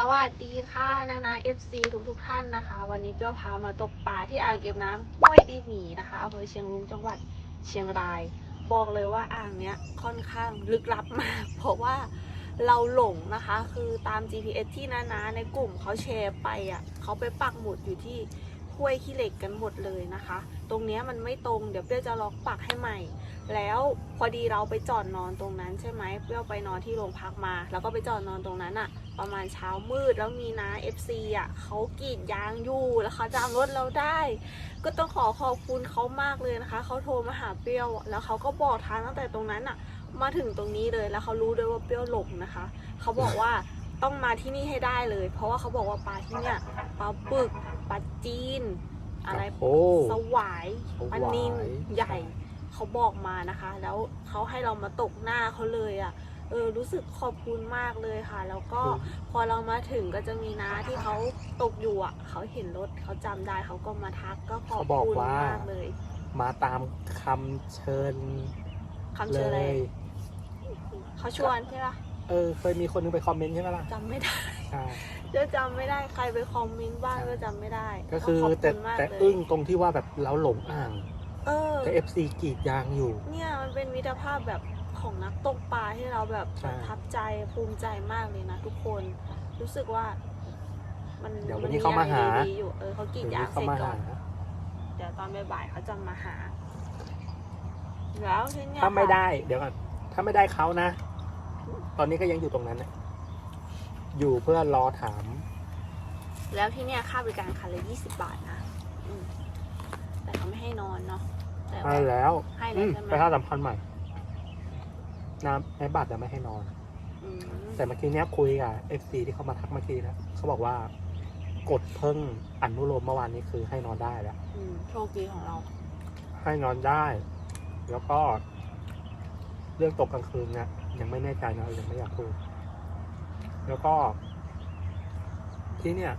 สวัสดีค่ะนานา FC ทุกทุกๆท่านนะคะ วันนี้เปรี้ยวพามาตกปลาที่อ่างเก็บน้ำห้วยดีหมีนะคะอำเภอเชียงรุ้งจังหวัดเชียงราย บอกเลยว่าอ่างเนี้ยค่อนข้างลึกลับมาก เพราะว่าเราหลงนะคะ คือตาม GPS ที่นานาในกลุ่มเขาแชร์ไปอะเขาไปปักหมุดอยู่ที่ห้วยขี้เหล็กกันหมดเลยนะคะ ตรงเนี้ยมันไม่ตรงเดี๋ยวเปรี้ยวจะล็อกปักให้ใหม่ แล้วพอดีเราไปจอดนอนตรงนั้นใช่ไหมเปรี้ยวไปนอนที่โรงพักมา แล้วก็ไปจอดนอนตรงนั้นอะ ประมาณเช้ามืดแล้วมีน้า FC อะเขากรีดยางอยู่แล้วเขาจำรถเราได้ ก็ต้องขอขอบคุณเขามากเลยนะคะเขาโทรมาหาเปรี้ยวแล้วเขาก็บอกทางตั้งแต่ตรงนั้นอะมาถึงตรงนี้เลยแล้วเขารู้ด้วยว่าเปรี้ยวหลงนะคะเขาบอกว่าต้องมาที่นี่ให้ได้เลย เพราะว่าเขาบอกว่าปลาที่เนี่ยปลาปึกปลาจีน อะไรโอ้สวายสวายปลานินใหญ่เขาบอกมานะคะ แล้วเขาให้เรามาตกหน้าเขาเลยอะ่ะ เออรู้สึกขอบคุณมากเลยค่ะ แล้วก็พอเรามาถึงก็จะมีน้าที่เขาตกอยู่อะเขาเห็นรถเขาจำได้เขาก็มาทักก็ขอบเขาบอกคุณว่ามากเลย มาตามคำเชิญคำเลเชิญอะไรยเขาชวนใช่ปะเออเคยมีคนนึงไปคอมเมนต์ใช่ไหมล่ะจำไม่ได้ใช่จะจำไม่ได้ใครไปคอมเมนต์บ้างก็จำไม่ได้ ก็คือขอบแต่คุณมากแต่เลยอึ้งตรงที่ว่าแบบเราหลงอ่าง เออแต่ FC กรีดยางอยู่ เนี่ยมันเป็นมิตรภาพแบบ ของนักตกปลาที่เราแบบใช่ ประทับใจภูมิใจมากเลยนะทุกคน รู้สึกว่า มันเดี๋ยววันนี้เขามาหานดีๆอยู่เออเขากรีดเดี๋ยวยางนี้เสเขาร็จมาก่อหา น เดี๋ยวตอนบ่ายๆเขาจะมาหา แล้วทีเนี้ยถ้าไม่ค่ะได้ เดี๋ยวก่อนถ้าไม่ได้เขานะ ตอนนี้ก็ยังอยู่ตรงนั้นนะอยู่เพื่อรอถาม แล้วที่เนี่ยค่าบริการคันละยี่สิบบาทนะอืมแต่เขาไม่ให้นอนเนาะแต่ให้ว่าแล้วให้อืแล้วมใช่ไหมไปท่าสัมพันธ์ใหม่ น้ำในบัตรจะไม่ให้นอน อืมแต่เมื่อกี้เนี้ยคุยกับเอฟซีที่เขามาทักเมื่อกี้นะเขาบอกว่ากดเพิ่งอนุโลมเมื่อวานนี้คือให้นอนได้แล้ว อืมโชคดีของเรา ให้นอนได้ แล้วก็ เรื่องตกกลางคืนเนี่ยยังไม่แน่ใจนะยังไม่อยากพูดแล้วก็ ที่เนี่ย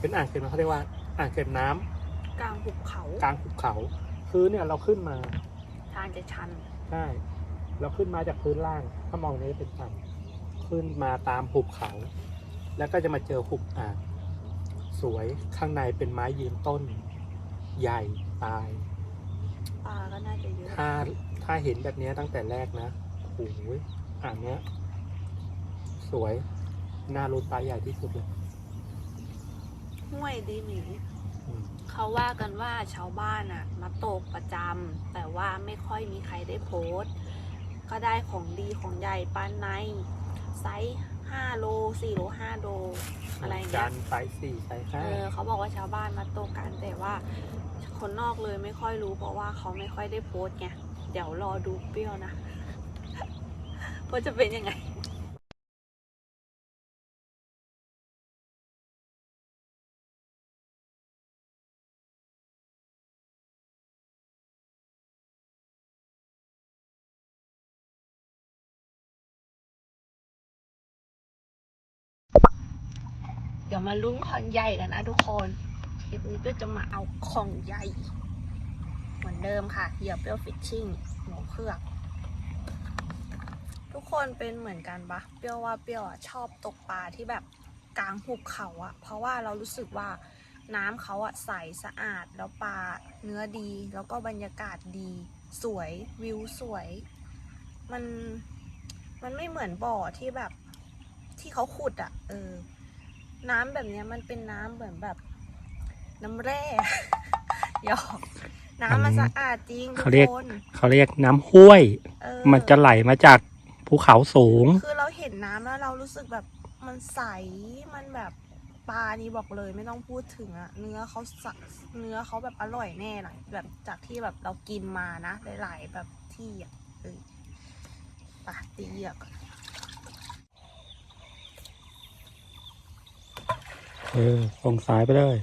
เป็นอ่างเก็บน้ำเขาเรียกว่าอ่างเก็บน้ำกลางหุบเขากลางภูเขา คือเนี่ยเราขึ้นมาทางจะชัน ใช่ เราขึ้นมาจากพื้นล่าง ถ้ามองนี้เป็นต่ำขึ้นมาตามหุบเขา แล้วก็จะมาเจอหุบอ่างสวยข้างในเป็นไม้ยืนต้น ใหญ่ตาย ปลาก็น่าจะเยอะถ้าถ้าเห็นแบบเนี้ยตั้งแต่แรกนะโอ้ยอ่างเนี้ย สวยน่ารุนปลาใหญ่ที่สุดเลยห้วยดีหมีอืมเขาว่ากันว่าชาวบ้านอะมาตกประจำแต่ว่าไม่ค่อยมีใครได้โพสต์ ก็ได้ของดีของใหญ่ปานในไซส์5โล4โล5โลอะไรจาเงี้ยนไซส์สี่ไซส์เอห้าอเขาบอกว่าชาวบ้านมาตกกันแต่ว่าคนนอกเลยไม่ค่อยรู้ เพราะว่าเขาไม่ค่อยได้โพสต์ไงเดี๋ยวรอดูเปรี้ยวนะว่าจะเป็นยังไง เดี๋ยวมาลุ้นของใหญ่กันนะทุกคนคลิปนี้ก็จะมาเอาของใหญ่ เหมือนเดิมค่ะเหยื่อเปรี้ยวฟิชชิ่งหัวเครือกทุกคนเป็นเหมือนกันปะเปรี้ยวว่าเปรี้ยวอะชอบตกปลาที่แบบกลางหุบเขาอะ เพราะว่าเรารู้สึกว่าน้ำเขาอะใสสะอาดแล้วปลาเนื้อดี แล้วก็บรรยากาศดีสวยวิวสวย มันมันไม่เหมือนบ่อที่แบบที่เขาขุดอะ เออ น้ำแบบเนี้ยมันเป็นน้ำเหมือนแบบ น้ำแร่ หยอกน้ำมันสะอาดจริงทุกคน เขาเรียกน้ำห้วย เออ มันจะไหลมาจากภูเขาสูง คือเราเห็นน้ำแล้วเรารู้สึกแบบมันใส มันแบบปลานี่บอกเลยไม่ต้องพูดถึงอะเนื้อเขาสะเนื้อเขาแบบอร่อยแน่นะแบบจากที่แบบเรากินมานะหลายๆแบบที่อะเออปะตีเหยือก เออส่งสายไปเลย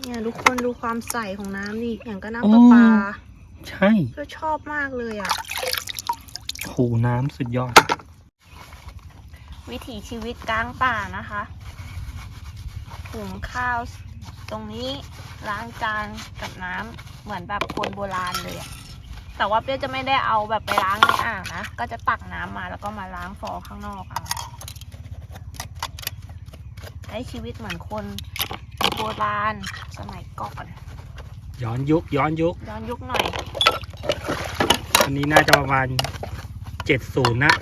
เนี่เนี่ยทุกคนดูความใสของน้ำดิอย่างก็น้ำประปา ใช่ก็ชอบมากเลยอะโหน้ำสุดยอด วิถีชีวิตกลางป่านะคะหุงข้าวตรงนี้ล้างจานกับน้ำเหมือนแบบคนโบราณเลยอะแต่ว่าเปี้ยจะไม่ได้เอาแบบไปล้างในอ่างนะ ก็จะตักน้ำมาแล้วก็มาล้างฟอข้างนอกเอาใช้ชีวิตเหมือนคนโบราณสมัยก่อน ย้อนยุคย้อนยุคย้อนยุคหน่อยอั นนี้น่าจะประมาณเจ็ดศูนย์นะ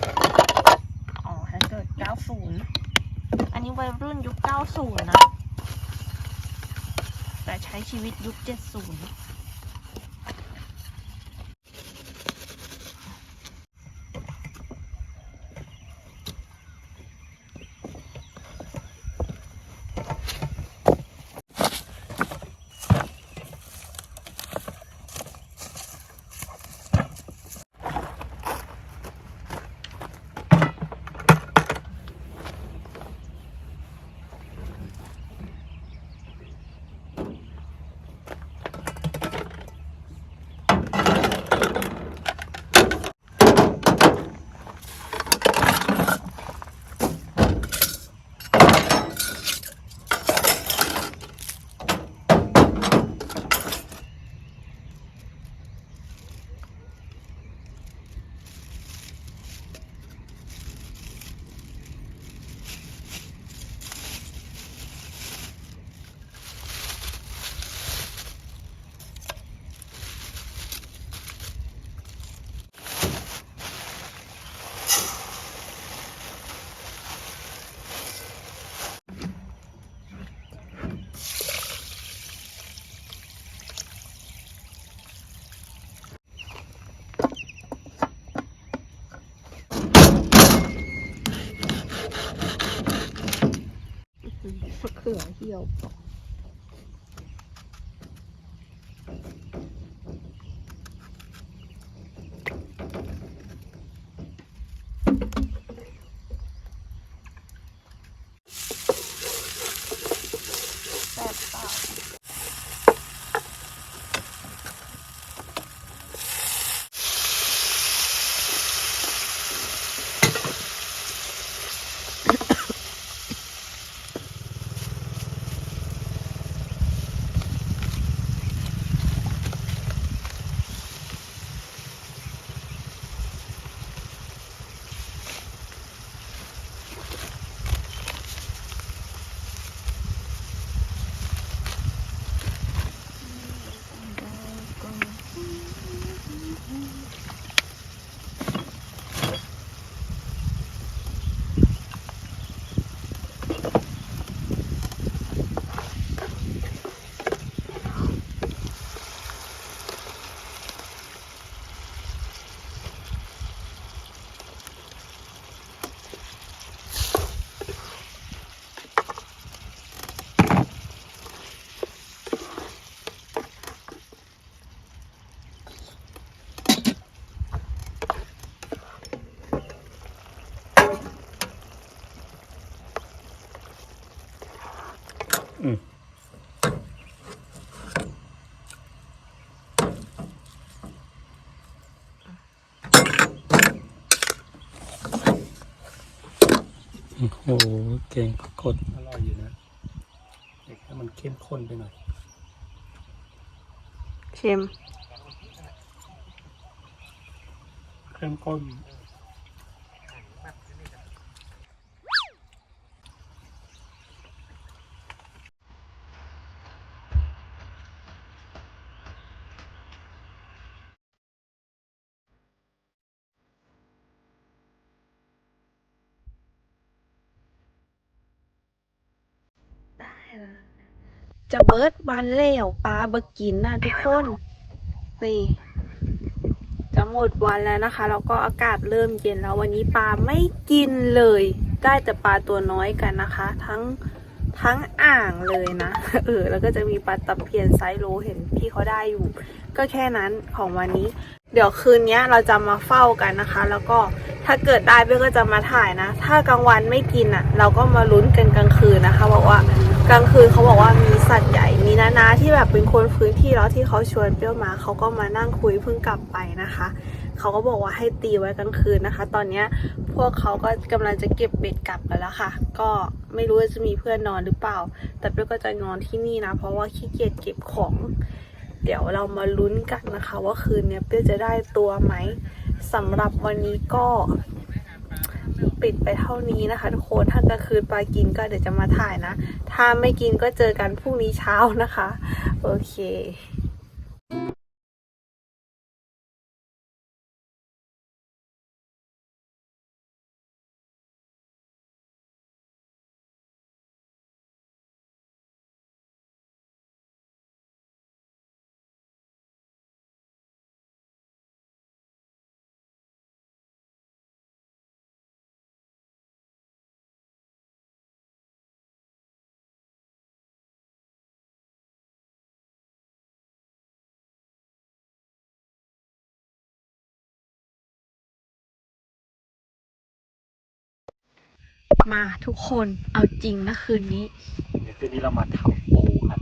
อ๋อถ้าเกิดเก้าศูนย์อันนี้วัยรุ่นยุคเก้าศูนย์นะ แต่ใช้ชีวิตยุคเจ็ดศูนย์ะเขือเหี่ยว แซ่บเปล่าโอ้โห เก่งปรากฏอร่อยอยู่นะเด็กให้มันเข้มข้นไปหน่อย เค็มเข้มข้น จะเบิร์ดวันแล้วปลาบกินนะทุกคนนี่จะหมดวันแล้วนะคะแล้วก็อากาศเริ่มเย็นแล้ววันนี้ปลาไม่กินเลย ได้แต่ปลาตัวน้อยกันนะคะ ทั้งทั้งอ่างเลยนะเออแล้วก็จะมีปลาตะเพียนไซส์โลเห็นพี่เขาได้อยู่ ก็แค่นั้นของวันนี้ เดี๋ยวคืนนี้เราจะมาเฝ้ากันนะคะ แล้วก็ถ้าเกิดได้เป้ก็จะมาถ่ายนะ ถ้ากลางวันไม่กินอะ เราก็มาลุ้นกันกลางคืนนะคะบอกว่ากลางคืนเขาบอกว่ามีสัตว์ใหญ่ มีนานาที่แบบเป็นคนพื้นที่แล้วที่เขาชวนเปรี้ยวมาเขาก็มานั่งคุยเพิ่งกลับไปนะคะ เขาก็บอกว่าให้ตีไว้กลางคืนนะคะ ตอนเนี้พวกเขาก็กำลังจะเก็บเบ็ดกลับกันแล้วค่ะ ก็ไม่รู้ว่าจะมีเพื่อนนอนหรือเปล่า แต่เป้ก็จะนอนที่นี่นะ เพราะว่าขี้เกียจเก็บของ เดี๋ยวเรามาลุ้นกันนะคะ ว่าคืนนี้เป้จะได้ตัวไหมสำหรับวันนี้ก็ปิดไปเท่านี้นะคะทุกคน ถ้ากลางคืนปลากินก็เดี๋ยวจะมาถ่ายนะ ถ้าไม่กินก็เจอกันพรุ่งนี้เช้านะคะ โอเค มาทุกคนเอาจริงนะคืนนี้เดี๋ยวคืนนี้เรามาทำปูครับ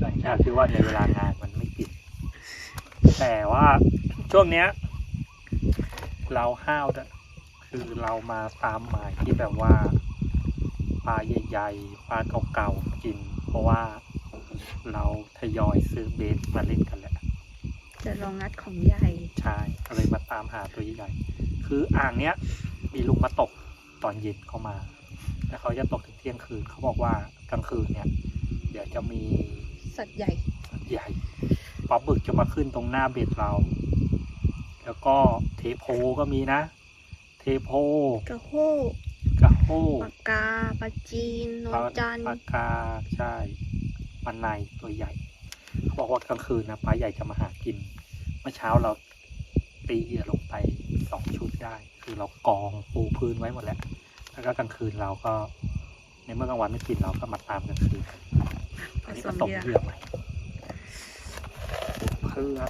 หลังจากที่ว่าในเวลางานมันไม่ปิด แต่ว่าช่วงเนี้ย เราห้าวด้วยคือเรามาตามหมายที่แบบว่าปลาใหญ่ๆปลาเก่าๆกิน เพราะว่าเราทยอยซื้อเบสมาเล่นกันแหละจะลองนัดของใหญ่ใช่ก็เลยมาตามหาตัวใหญ่ๆคืออ่างเนี้ยมีลุงมาตก ตอนเย็นเข้ามาแล้วเขาจะตกถึงเที่ยงคืน เขาบอกว่ากลางคืนเนี่ย เดี๋ยวจะมีสัตว์ใหญ่ใหญ่ปลาบึกจะมาขึ้นตรงหน้าเบ็ดเรา แล้วก็เทโพก็มีนะ เทโพกระโฮกระโฮปากกาปลาจีนนปลานจันทร์ปลากาใช่ปลาในตัวใหญ่ เขาบอกว่ากลางคืนนะปลาใหญ่จะมาหากิน เมื่อเช้าเราตีเหยื่อลงไปสองชุดได้ คือเรากองปูพื้นไว้หมดแล้วแล้วก็กลางคืนเราก็ในเมื่อกลางวันไม่กินเราก็มาตามกลางคืนผอันนี้สก็มตกเหยื่อเหยื่อใหม่เพื่อ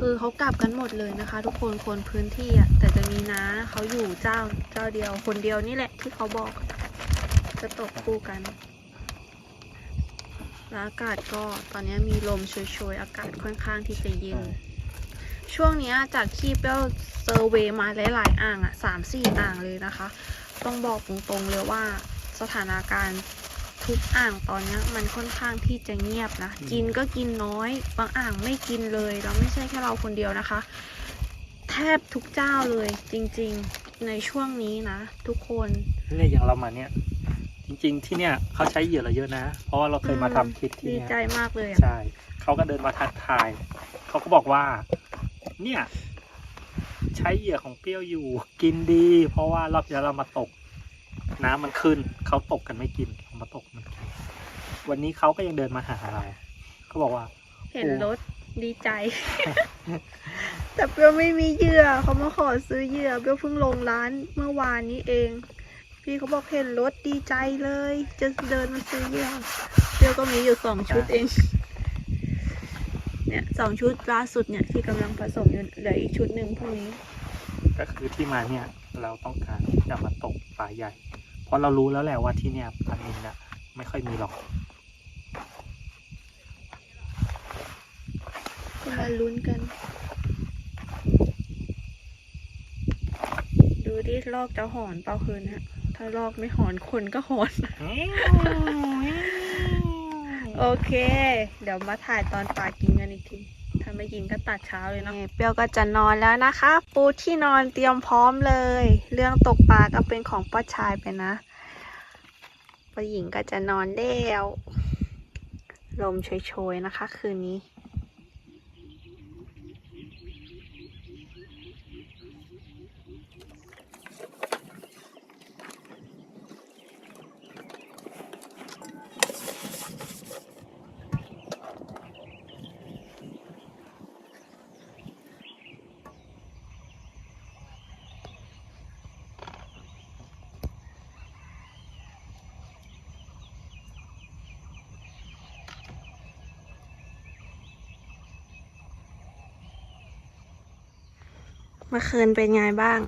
คือเขากลับกันหมดเลยนะคะ ทุกคนคนพื้นที่อะแต่จะมีน้าเขาอยู่เจ้าเจ้าเดียว คนเดียวนี่แหละที่เขาบอก จะตกคู่กันแล้วอากาศก็ตอนนี้มีลมโชยๆอากาศค่อนข้างที่จะเย็น ช่วงเนี้ยจากที่เปรี้ยวเซอร์เวย์มาหลายๆอ่างอะสามสี่อ่างเลยนะคะ ต้องบอกตรงๆเลยว่าสถานการณ์ทุกอ่างตอนเนี้ยมันค่อนข้างที่จะเงียบนะอืมกินก็กินน้อยบางอ่างไม่กินเลยแล้วไม่ใช่แค่เราคนเดียวนะคะ แทบทุกเจ้าเลยจริงๆในช่วงนี้นะ ทุกคนเนี่ยอย่างเรามาเนี่ยจริง ๆ ที่เนี่ยเขาใช้เหยื่อเราเยอะนะ เพราะว่าเราเคยมาทำคลิปที่ดีเนี่ยใจมากเลยอะใช่เขาก็เดินมาทักทายเขาก็บอกว่า เนี่ย ใช้เหยื่อของเปรี้ยวอยู่กินดี เพราะว่ารอบที่แล้วเรามาตก น้ำมันขึ้นเขาตกกันไม่กินเรามาตกมันกินวันนี้เขาก็ยังเดินมาหาเราเขาบอกว่า เห็นรถดีใจ แต่เปรี้ยวไม่มีเหยื่อเขามาขอซื้อเหยื่อเปรี้ยวเพิ่งลงร้านเมื่อวานนี้เอง พี่เขาบอกเห็นรถดีใจเลย จะเดินมาซื้อเหยื่อเปรี้ยวก็มีอยู่สองชุดเอง เนี่ยสองชุดล่าสุดเนี่ยที่กำลังผสมอยู่เหลืออีกชุดหนึ่งพรุ่งนี้ ก็คือที่มาเนี่ยเราต้องการที่จะมาตกปลาใหญ่ เพราะเรารู้แล้วแหละว่าที่เนี่ยปลานิลน่ะไม่ค่อยมีหรอกก็มาลุ้นกัน ดูดิลอกจะหอนเปล่าคืนฮะ ถ้าลอกไม่หอนคนก็หอน โอเค เดี๋ยวมาถ่ายตอนปลากินกัน อีกทีถ้าไม่กินก็ตัดเช้าเลยเนาะเปรี้ยวก็จะนอนแล้วนะคะ ปูที่นอนเตรียมพร้อมเลย เรื่องตกปลาก็เป็นของป้าชายไปนะป้าหญิงก็จะนอนแล้วลมโชยๆนะคะ คืนนี้ มื่อคืนเป็นไงบ้าง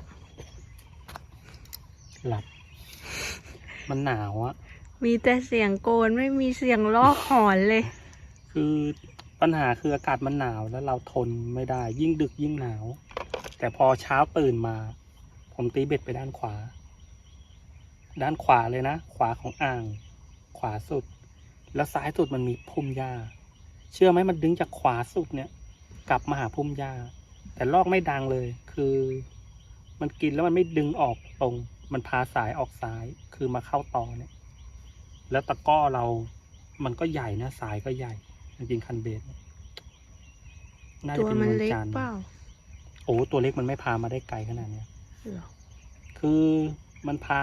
หลับ มันหนาวอะมีแต่เสียงโกนไม่มีเสียงลอกหอนเลย คือปัญหาคืออากาศมันหนาวแล้วเราทนไม่ได้ ยิ่งดึกยิ่งหนาว แต่พอเช้าตื่นมา ผมตีเบ็ดไปด้านขวา ด้านขวาเลยนะ ขวาของอ่าง ขวาสุด แล้วซ้ายสุดมันมีพุ่มหญ้า เชื่อไหมมันดึงจากขวาสุดเนี่ย กลับมาหาพุ่มหญ้า แต่ลอกไม่ดังเลย คือ มันกินแล้วมันไม่ดึงออกตรง มันพาสายออกซ้าย คือมาเข้าตอเนี่ย แล้วตะกร้อเรา มันก็ใหญ่นะ สายก็ใหญ่ จริงๆคันเบสเนี่ยน่าตัจะวเป็นมันเมืองเล็กจันทร์เปล่า โอ้ตัวเล็กมันไม่พามาได้ไกลขนาดเนี้ยเหรอคือมันพา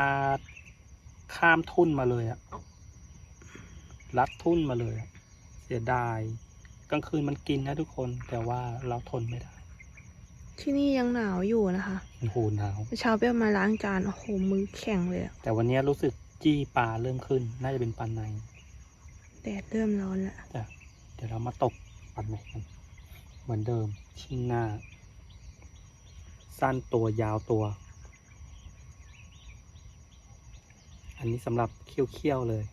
ข้ามทุ่นมาเลยอะลัดทุ่นมาเลยอะเสียดาย กลางคืนมันกินนะทุกคน แต่ว่าเราทนไม่ได้ ที่นี่ยังหนาวอยู่นะคะมันโหหนาวเมื่อเช้าเปี้ยมาล้างจานโอ้โหมือแข็งเลยอะแต่วันนี้รู้สึกจี้ปลาเริ่มขึ้น น่าจะเป็นปลาในแดดเริ่มร้อนแล้วจ้ะเดี๋ยวเรามาตกปลาในกันเหมือนเดิมชิงหน้า สั้นตัวยาวตัว อันนี้สำหรับเคี้ยวๆเลย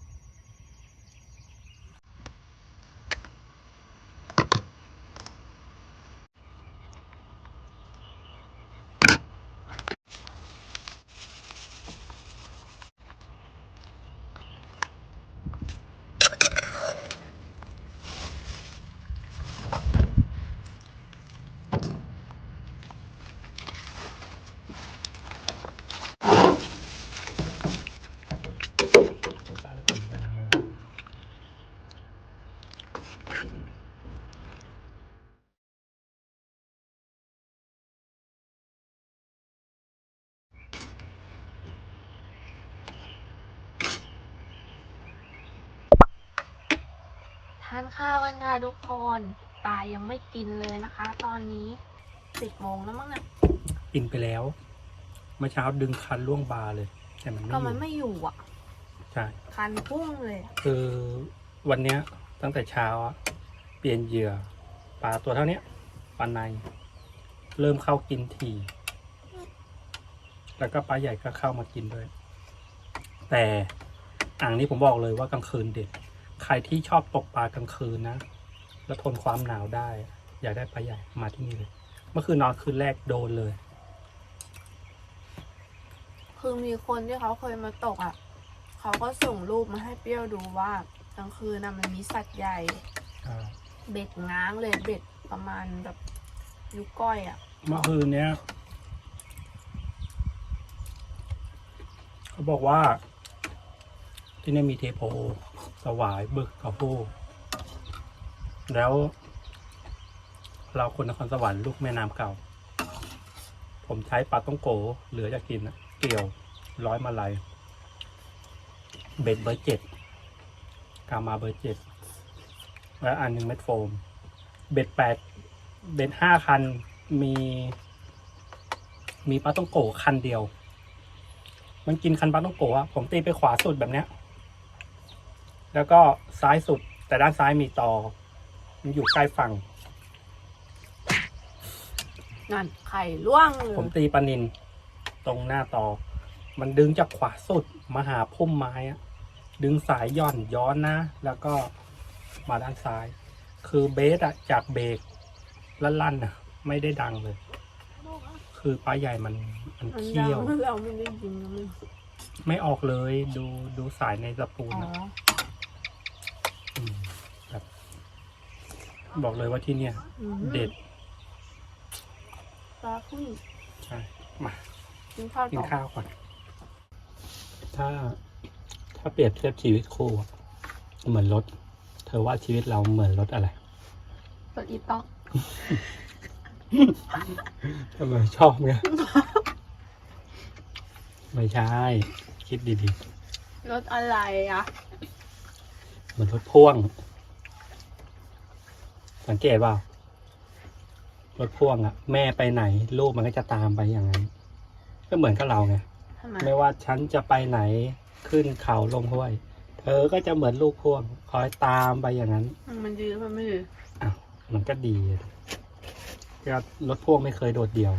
ข้าวกันค่ะทุกคน ตายังไม่กินเลยนะคะ ตอนนี้สิบโมงแล้วมั้งเนี่ยกินไปแล้ว เมื่อเช้าดึงคันล่วงบาเลย แต่มันไม่ก็อมันยู่ไม่อยู่อะ ใช่ คันพุ่งเลยอะคือวันเนี้ยตั้งแต่เช้าอะเปลี่ยนเหยื่อปลาตัวเท่าเนี้ยปลาใน เริ่มเข้ากินทีแล้วก็ปลาใหญ่ก็เข้ามากินด้วย แต่อ่างนี้ผมบอกเลยว่ากลางคืนเด็ด ใครที่ชอบตกปลากลางคืนนะ แล้วทนความหนาวได้ อยากได้ปลาใหญ่มาที่นี่เลย เมื่อคืนนอนคืนแรกโดนเลย คือมีคนที่เขาเคยมาตกอะ เขาก็ส่งรูปมาให้เปรี้ยวดูว่ากลางคืนน่ะมันมีสัตว์ใหญ่ อ่า เบ็ดง้างเลยเบ็ดประมาณแบบยุวก้อยอะ เมื่อคืนเนี้ยเขาบอกว่า ที่นี่มีเทโพ สวายบึกกระโพแล้ว เราคนนครสวรรค์ลูกแม่น้ำเก่า ผมใช้ปลาต้องโกเหลือจะกินเกี่ยวร้อยมาลัยเบ็ดเบอร์เจ็ดกามาเบอร์เจ็ดและอันหนึ่งเม็ดโฟม เบ็ดแปดเบ็ดห้าคันมี มีปลาต้องโกคันเดียว มันกินคันปลาต้องโกอะผมตีไปขวาสุดแบบเนี้ย แล้วก็ซ้ายสุดแต่ด้านซ้ายมีตอ มันอยู่ใกล้ฝั่ง นั่นไข่ล่วงเลยผมตีปลานินตรงหน้าตอ มันดึงจากขวาสุดมาหาพุ่มไม้อะดึงสายย่อนย้อนนะ แล้วก็มาด้านซ้าย คือเบสอะจากเบรกลั่นๆอะไม่ได้ดังเลย คือปลาใหญ่มันมันมันเคี่ยวดังเราไม่ได้ยินนะมันไม่ออกเลยดูดูสายในสปูนอ๋ออะม บอกเลยว่าที่เนี่ย อืมเด็ดปลาขึ้นใช่มากินข้าวกินต่อข้าวก่อน ถ้า ถ้าเปรียบเทียบชีวิตคู่อะเหมือนรถ เธอว่าชีวิตเราเหมือนรถอะไรเปิดอีต๊อกทำไมชอบไงไม่ใช่ คิดดีรถอะไรอะ ๆ เหมือนรถพ่วง สังเกตเปล่ารถพ่วงอะแม่ไปไหน ลูกมันก็จะตามไปอย่างนั้น ก็เหมือนกับเราไงทำไมไม่ว่าฉันจะไปไหนขึ้นเขาลงห้วย เธอก็จะเหมือนลูกพ่วง คอยตามไปอย่างนั้น มันยืนมันไม่ยืนอ้าวมันก็ดีก็รถพ่วงไม่เคยโดดเดี่ยว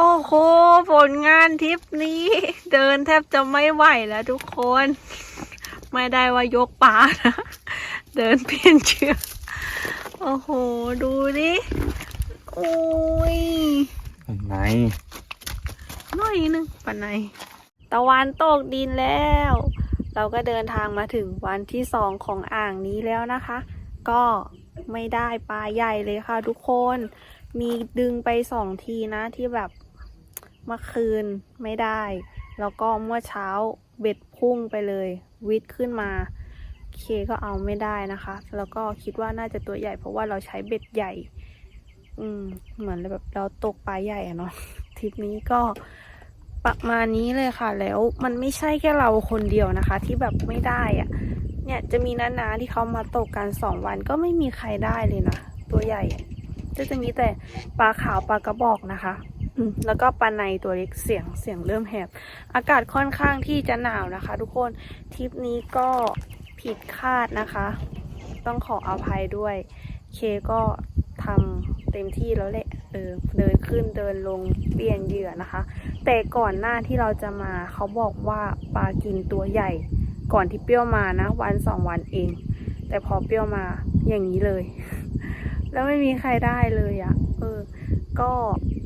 โอ้โห ผลงานทริปนี้ เดินแทบจะไม่ไหวแล้วทุกคน ไม่ได้ว่ายกป่านะ เดินเปลี่ยนเชือกโอ้โห ดูดิโอ้ยไหนน้อยนึงปันไหนตะวันตกดินแล้ว เราก็เดินทางมาถึงวันที่สองของอ่างนี้แล้วนะคะ ก็ไม่ได้ปลาใหญ่เลยค่ะทุกคน มีดึงไปสองทีนะที่แบบ เมื่อคืนไม่ได้ แล้วก็เมื่อเช้าเบ็ดพุ่งไปเลย วิดขึ้นมาเคก็เอาไม่ได้นะคะ แล้วก็คิดว่าน่าจะตัวใหญ่ เพราะว่าเราใช้เบ็ดใหญ่ อืม เหมือนแบบเราตกปลาใหญ่อะเนาะทริปนี้ก็ประมาณนี้เลยค่ะ แล้วมันไม่ใช่แค่เราคนเดียวนะคะ ที่แบบไม่ได้อะเนี่ยจะมีนาๆที่เขามาตกกันสองวันก็ไม่มีใครได้เลยนะ ตัวใหญ่อะจะมีแต่ปลาขาวปลากระบอกนะคะ แล้วก็ปลาในตัวเล็กเสียงเสียงเริ่มแหบ อากาศค่อนข้างที่จะหนาวนะคะ ทุกคนทริปนี้ก็ผิดคาดนะคะ ต้องขออภัยด้วย เคก็ทำเต็มที่แล้วแหละเออเดินขึ้นเดินลงเปลี่ยนเหยื่อนะคะ แต่ก่อนหน้าที่เราจะมาเขาบอกว่าปลากินตัวใหญ่ ก่อนที่เปรี้ยวมานะวันสองวันเอง แต่พอเปรี้ยวมาอย่างนี้เลย แล้วไม่มีใครได้เลยอะ่ะเออ ก็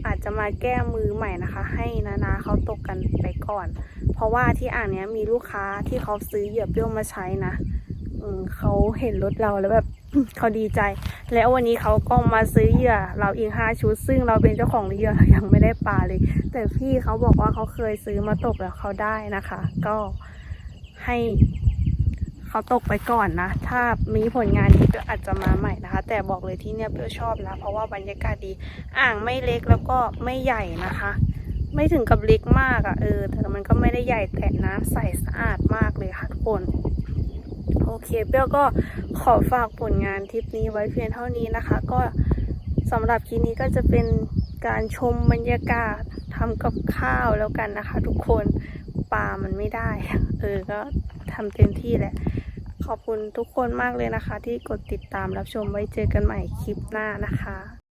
อาจจะมาแก้มือใหม่นะคะ ให้นานาเขาตกกันไปก่อน เพราะว่าที่อ่างเนี้ยมีลูกค้าที่เขาซื้อเหยื่อเปรี้ยวมาใช้นะอืเขาเห็นรถเราแล้วแบบเขาดีใจ แล้ววันนี้เขาก็มาซื้อเหยื่อเราอีกห้าชุด ซึ่งเราเป็นเจ้าของเหยื่อยังไม่ได้ปลาเลย แต่พี่เขาบอกว่าเขาเคยซื้อมาตกแล้วเขาได้นะคะ ก็ให้ เขาตกไปก่อนนะ ถ้ามีผลงานดีก็อาจจะมาใหม่นะคะ แต่บอกเลยที่เนี่ยเปรี้ยวชอบนะ เพราะว่าบรรยากาศดี อ่างไม่เล็กแล้วก็ไม่ใหญ่นะคะ ไม่ถึงกับเล็กมากอะ่ะเออแต่มันก็ไม่ได้ใหญ่แต่น้ำใสสะอาดมากเลยค่ะทุกคนโอเคเปรี้ยวก็ขอฝากผลงานทริปนี้ไว้เพียงเท่านี้นะคะ ก็สำหรับคลิปนี้ก็จะเป็นการชมบรรยากาศทำกับข้าวแล้วกันนะคะ ทุกคนปลามันไม่ได้ เออก็ทำเต็มที่แหละ ขอบคุณทุกคนมากเลยนะคะ ที่กดติดตามรับชมไว้เจอกันใหม่คลิปหน้านะคะ